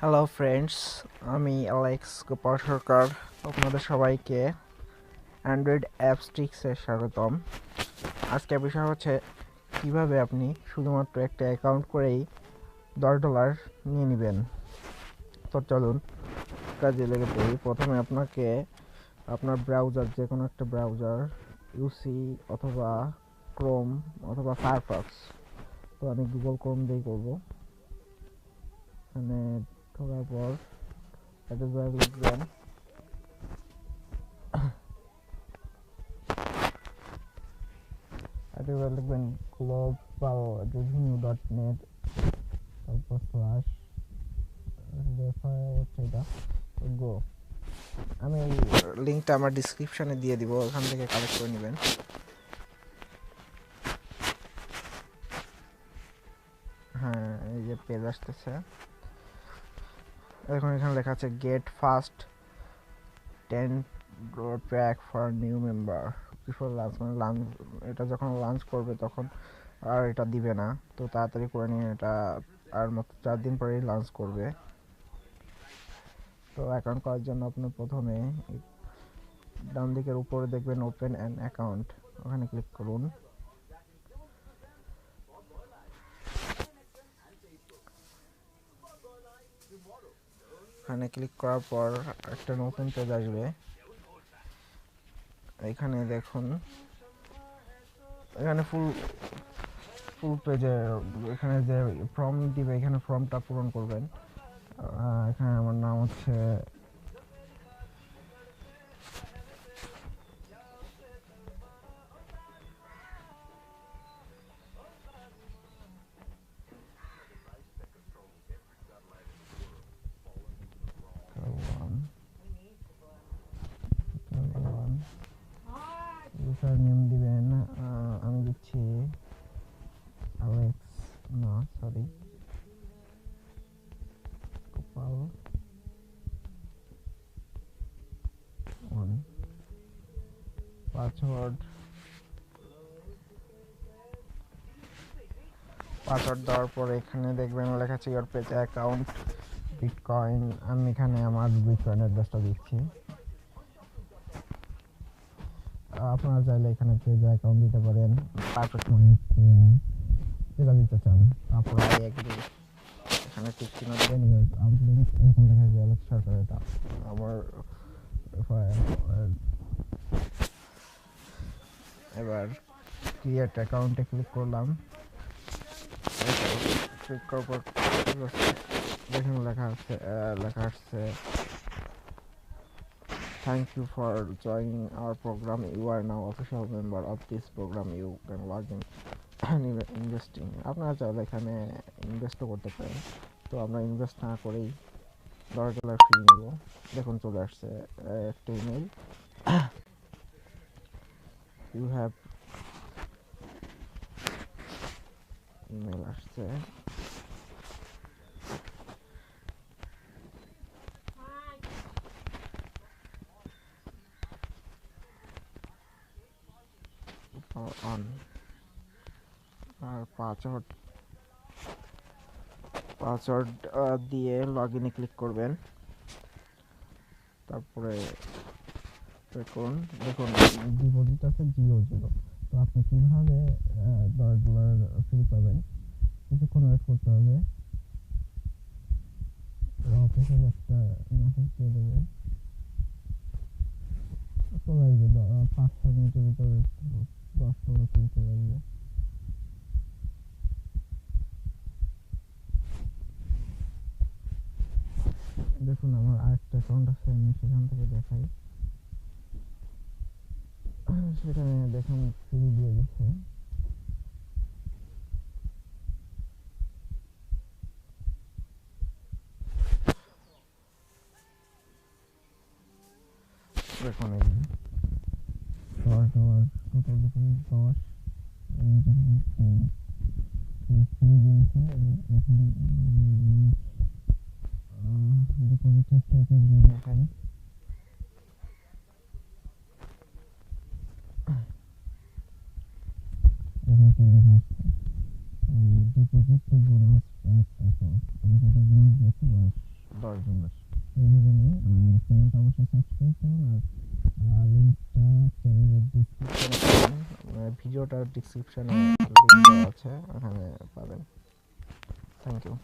Hello friends আমি Alex Gopal Sarkar আপনাদের সবাইকে অ্যান্ড্রয়েড অ্যাপস্টিক্সে স্বাগতম। আজকের বিষয় হচ্ছে, কীভাবে আপনি শুধুমাত্র একটা অ্যাকাউন্ট করেই দশ ডলার নিয়ে নেবেন? তো চলুন, কাজে লেগে পড়ি। প্রথমে আপনাকে আপনার ব্রাউজার যে কোনো একটা ব্রাউজার ইউসি অথবা ক্রোম অথবা ফায়ারফক্স তো আমি গুগল ক্রোম দিয়েই করব। এখানে ঢোকার পর একটা জায়গায় লিখবেন একটা জায়গায় লিখবেন গ্লোবাল রেভিনিউ ডট নেট তারপর স্ল্যাশ হচ্ছে এটা গো আমি লিঙ্কটা আমার ডিসক্রিপশনে দিয়ে দিব, ওখান থেকে কালেক্ট করে নেবেন। হ্যাঁ এই যে পেজ আসতেছে। এখন এখানে লেখা আছে get first ten track for new member before lunch মানে লাঞ্চ এটা যখন লাঞ্চ করবে তখন আর এটা দিবে না। তো তাড়াতাড়ি করে নিয়ে এটা আর মাত্র চার দিন পরেই লাঞ্চ করবে। তো অ্যাকাউন্ট করার জন্য আপনি প্রথমে ডান দিকের উপরে দেখবেন ওপেন অ্যান অ্যাকাউন্ট ওখানে ক্লিক করুন। এখানে ক্লিক করার পর একটা নতুন পেজ আসবে। এখানে দেখুন, এখানে ফুল ফুল পেজে এখানে যে ফর্ম দিবে, এখানে ফর্মটা পূরণ করবেন। এখানে আমার নাম হচ্ছে ইউজার নেম দিবেন আমি দিচ্ছি অ্যালেক্স না sorry Gopal one password password দেওয়ার পরে এখানে দেখবেন লেখা আছে ইয়োর পেজ অ্যাকাউন্ট বিটকয়েন আমি এখানে আমার বিটকয়েন অ্যাড্রেসটা দিচ্ছি। আপনারা চাইলে এখানে পেজ অ্যাকাউন্ট দিতে পারেন যেটা দিতে চান। আই এখানে ঠিক দেবেন আপনি দেখা যায় সরকার, এটা আমার এবার ক্রিয়েট অ্যাকাউন্টে ক্লিক করলাম। ক্লিক করার পর দেখুন লেখা আছে লেখা আসছে Thank you for joining our program. You are now official member of this program. You can log in and investing. আপনারা চাইলে এখানে ইনভেস্টও করতে পারেন তো আমরা ইনভেস্ট না করেই দশ ডলার ফ্রি নিব দেখুন চলে আসছে একটা ইমেল ইউ হ্যাভ ইমেল আসছে অন। আর পাসওয়ার্ড পাসওয়ার্ড দিয়ে লগ ইনে ক্লিক করবেন। তারপরে দেখুন দেখুন। ডিপোজিট আছে জিরো জিরো তো আপনি কীভাবে দশ ডলার ফ্রি পাবেন? কিছুক্ষণ ওয়েট করতে হবে। অফিসের একটা মেসেজ দিয়ে দেবে। চলে আসবে পাঁচ ছয় মিনিটের ভিতরে। দশ ডলার ফ্রি চলে আসবে দেখুন, আমার আরেকটা অ্যাকাউন্ট আছে, আমি সেখান থেকে দেখাই। সেখানে দেখুন ফ্রি দিয়ে দিচ্ছে। দেখুন যে। দশ দশ এই যে ফ্রি দিয়েছে এখানে ডিপোজিট স্ট্যাটাস দিয়ে দেখাই দেখুন কি লেখা আসছে ডিপোজিট টু বোনাস এক টাকা আমি কিন্তু বোনাস দিয়েছি দশ দশ জনের এইভাবে নিয়ে আর চ্যানেলটা অবশ্যই সাবস্ক্রাইব করুন আর লিঙ্কটা চ্যানেলের ডিসক্রিপশনে ভিডিওটার ডিসক্রিপশনে লিঙ্ক দেওয়া আছে ওখানে পাবেন। Thank you